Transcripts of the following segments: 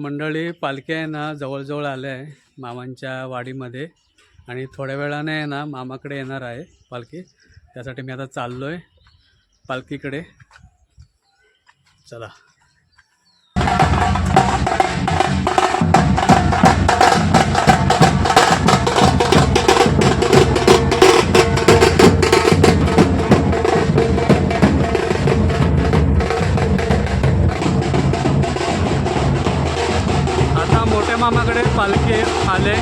मंडळी पालखी आहे ना जवळजवळ आले आहे मामांच्या वाडीमध्ये. आणि थोड्या वेळाने आहे ना मामाकडे येणार आहे पालखी. त्यासाठी मी आता चाललो आहे पालखीकडे. चला. मोठ्या मामाकडे पालखी आले.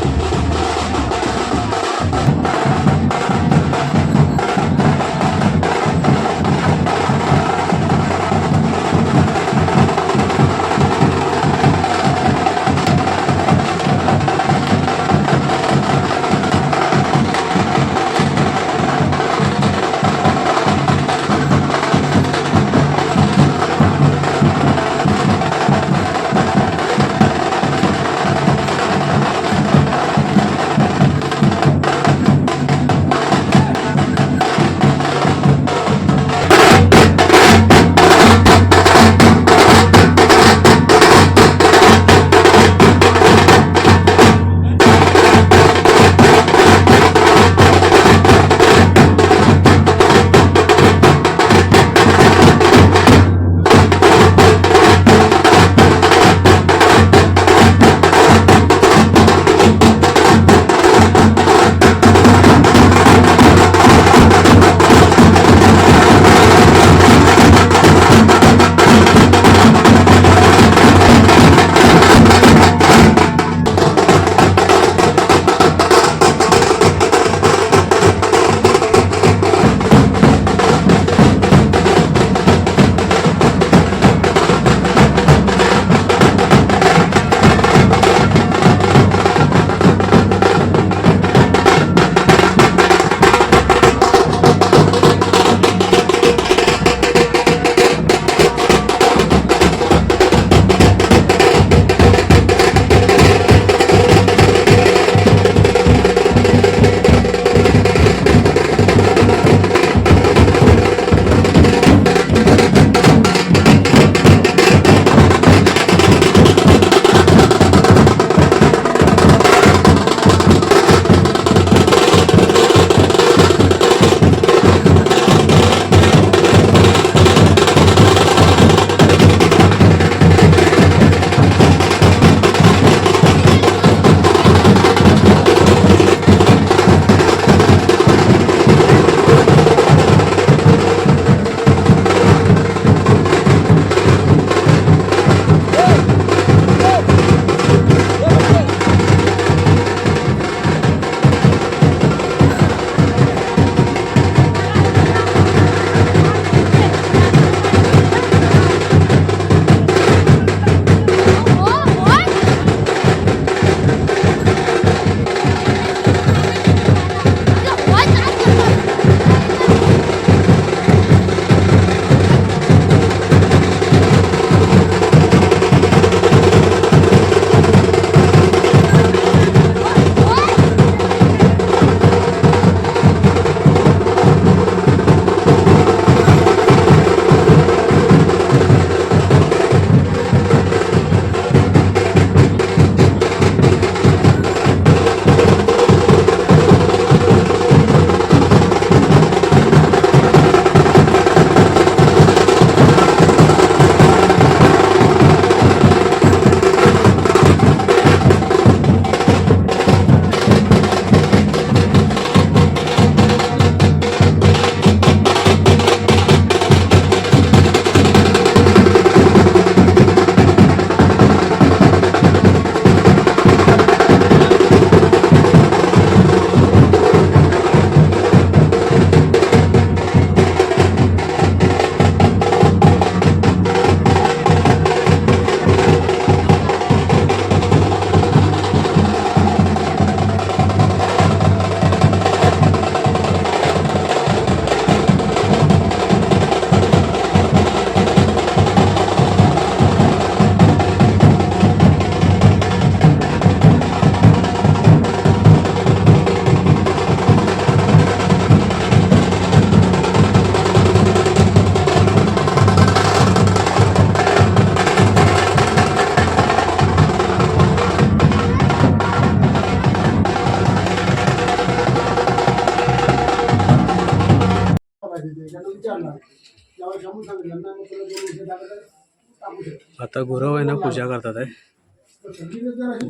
आता गुरव आहे ना पूजा करतात आहे.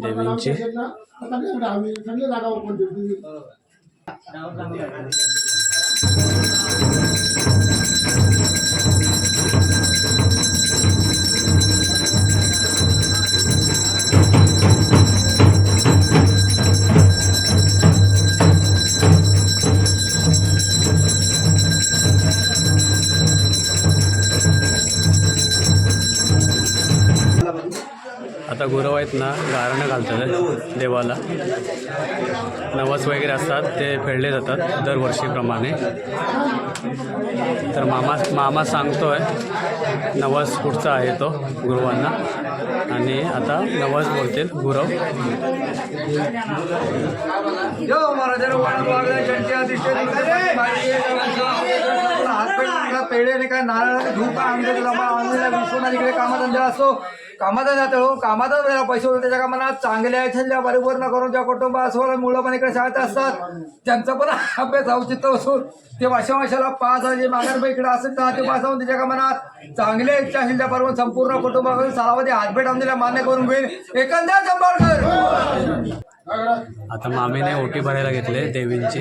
देवींची. आता गुरव आहेत ना गारणं घालतात देवाला. नवस वगैरे असतात ते फेडले जातात दरवर्षीप्रमाणे. तर मामा मामा सांगतो आहे नवस कुठचा आहे तो गुरुवांना. आणि आता नवस बोलतील गुरव. पेढे नाही काय नारळ धूप आमच्या विश्वनाथ इकडे कामात असो. कामाधंदा तो कामाचा वेळा पैसे होते त्याच्या कामाला. चांगल्या छल्ल्या बरोबर न करून ज्या कुटुंब असो मुलं पण इकडे शाळेत असतात. त्यांचा पण अभ्यास औचित्य असून ते वर्षा वर्षाला पाच हजार माघार इकडे असेल तर ते पास होऊन त्याच्या कामाला चांगल्या इच्छा शिल्ल्या बरोबर संपूर्ण कुटुंबाकडून सालावधी हातभेट आमच्या मान्य करून घेईल. एकंदर संभाळकर आता मामीने ओटी भरायला घेतले देवींची.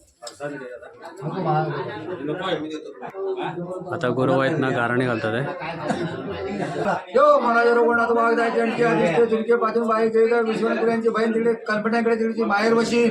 आता गुरु आहेत ना गारणे घालतात आहे यो मला रघुनाथ वाघ जायचे त्यांची अधिष्ठ झुलके पाठून बाई गेले विश्वनाथ बहीण तिकडे कल्पनाकडे तिकडची माहेर बशी.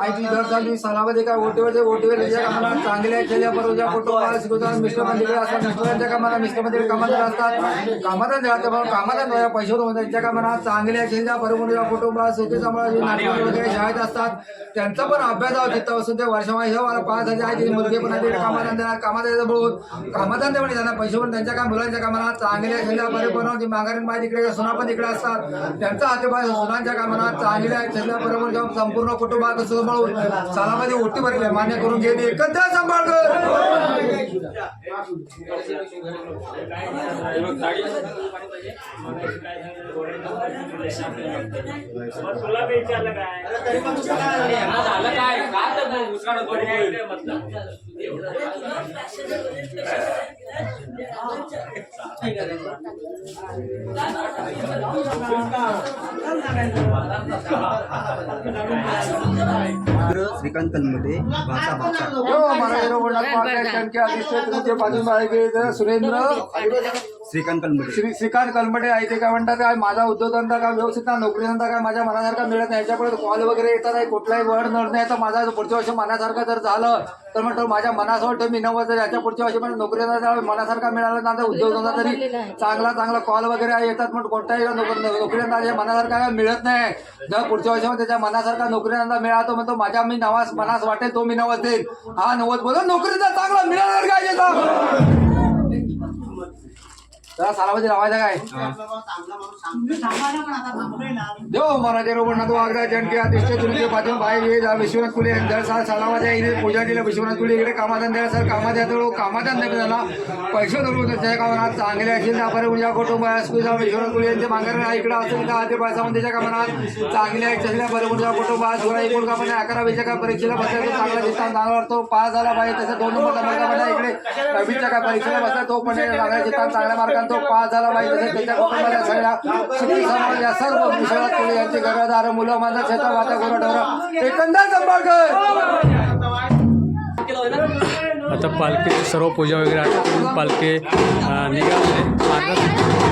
आईची घर झाली सालामध्ये काय ओटीवर ते ओटीवर याच्या कामाला चांगल्या केल्या बरोबर फोटो शिकवतात मिस्टर मंदिर असतात मिस्टरांच्या कामाला मिस्टर मंदिर कामाला असतात. कामात राहते कामाला कामात पैसे होतो त्यांच्या कामाला चांगल्या केल्या बरोबर फोटो कुटुंब शेतीचा सांभाळायची नाटक वगैरे शाळेत असतात. त्यांचा पण अभ्यास आहोत तिथं असून वर्षामध्ये वर्षा मला पाच हजार आहे मुलगे पण आहे कामाधंदा कामात बोलून. कामाधंदे पण त्यांना पैसे पण त्यांच्या काम मुलांच्या कामाला चांगल्या खेळल्या बरे बनवून माघारी माहिती इकडे सुना पण इकडे असतात. त्यांचा हातेबाय सुनांच्या कामाला चांगल्या खेळल्या बरोबर जाऊन संपूर्ण कुटुंबात सांभाळून सालामध्ये ओटी भरले मान्य करून घेणे एकत्र सांभाळ श्रीकांत कलमटे भाषा भाषा. महाराज बाजू बाळगे सुरेंद्र? श्रीकांत कलमटे. श्री श्रीकांत कलमटे आहे ते काय म्हणतात काय माझा उद्योगधंदा काय व्यवस्थित ना नोकरी धंदा काय माझ्या मनासारखा मिळत नाही याच्यापुढे कॉल वगैरे येतात आहे कुठलाही वड नड नाही तर माझा पुढच्या वर्षी मनासारखं जर झालं तर म्हणतो माझ्या मनासोबत मी नव्वद जर याच्या पुढच्या वर्षी मला नोकरी धंदा मनासारखा मिळाला ना तर उद्योगधंदा तरी चांगला चांगला कॉल वगैरे येतात म्हणून कोणताही नोकरी नोकरी धंदा माझ्या मनासारखा काय मिळत नाही जर पुढच्या वर्षी त्याच्या मनासारखा नोकरी धंदा मिळाला तो म्हणतो माझ्या मी नवास मनास वाटेल तो मी नवस देईल हा नवस बोलून नोकरीचा चांगला मिळाला काय जरा सालामध्ये लावायचा काय? देव महाराज रघुनाथ तुमचे बाहेर ये जा विश्वनाथ कुले दर साल सालामध्ये इथे पूजा केली विश्वनाथ कुले इकडे कामाधंदे सर कामात येतो कामाधंदे पैसे धरून त्याच्या कामात चांगले असेल त्यापरे उद्या कुटुंब स्कूल विश्वनाथ कुले यांचे माघार इकडे असेल का ते पैसा त्याच्या कामात चांगल्या असेल बरोबर उद्या कुटुंब सोळा एकूण कामाने अकरावीच्या काय परीक्षेला बसायला चांगला दिसतात चांगला तो पास झाला पाहिजे तसं दोन नंबर इकडे दहावीच्या काय परीक्षेला बसला तो पण चांगल्या मार्गाने तो पास झाला पाहिजे त्याच्या कुटुंबाला सगळ्या सुखी समाज या सर्व विश्वनाथ कुले यांचे घरदार मुलं माझा शेता वाता गोरडवर एकंदर संपर्क आता पालखी सर्व पूजा वगैरे आटोपून पालखी निघाले मार्ग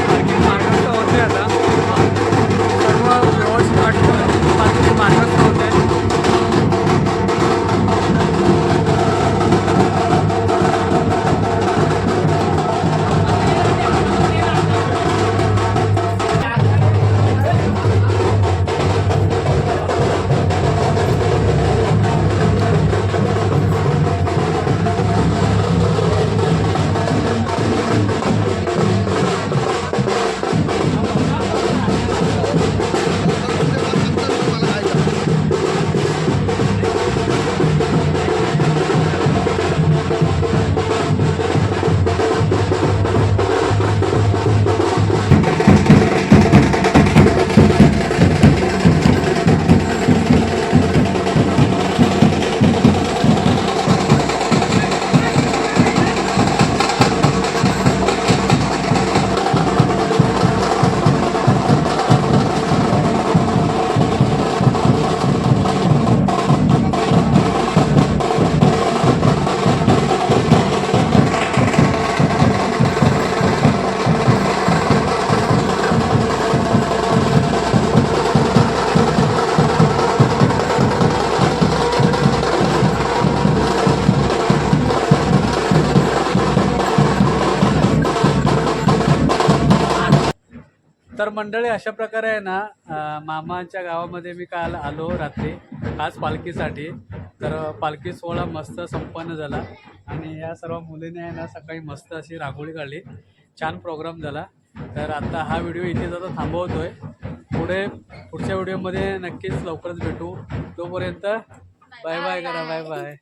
पालखी मार्गस्थ होते आता. सर्व व्यवस्थित आटोपून पालखी मार्गस्थ होते. मंडळी अशा प्रकारे आहे ना मामांच्या गावामध्ये मी काल आलो रात्री आज पालखीसाठी. तर पालखी सोहळा मस्त संपन्न झाला आणि या सर्व मुलीने आहे ना सकाळी मस्त अशी रांगोळी काढली. छान प्रोग्राम झाला. तर आता हा व्हिडिओ इथे आता आहे पुढे पुढच्या व्हिडिओमध्ये नक्कीच लवकरच भेटू. तोपर्यंत बाय बाय करा बाय बाय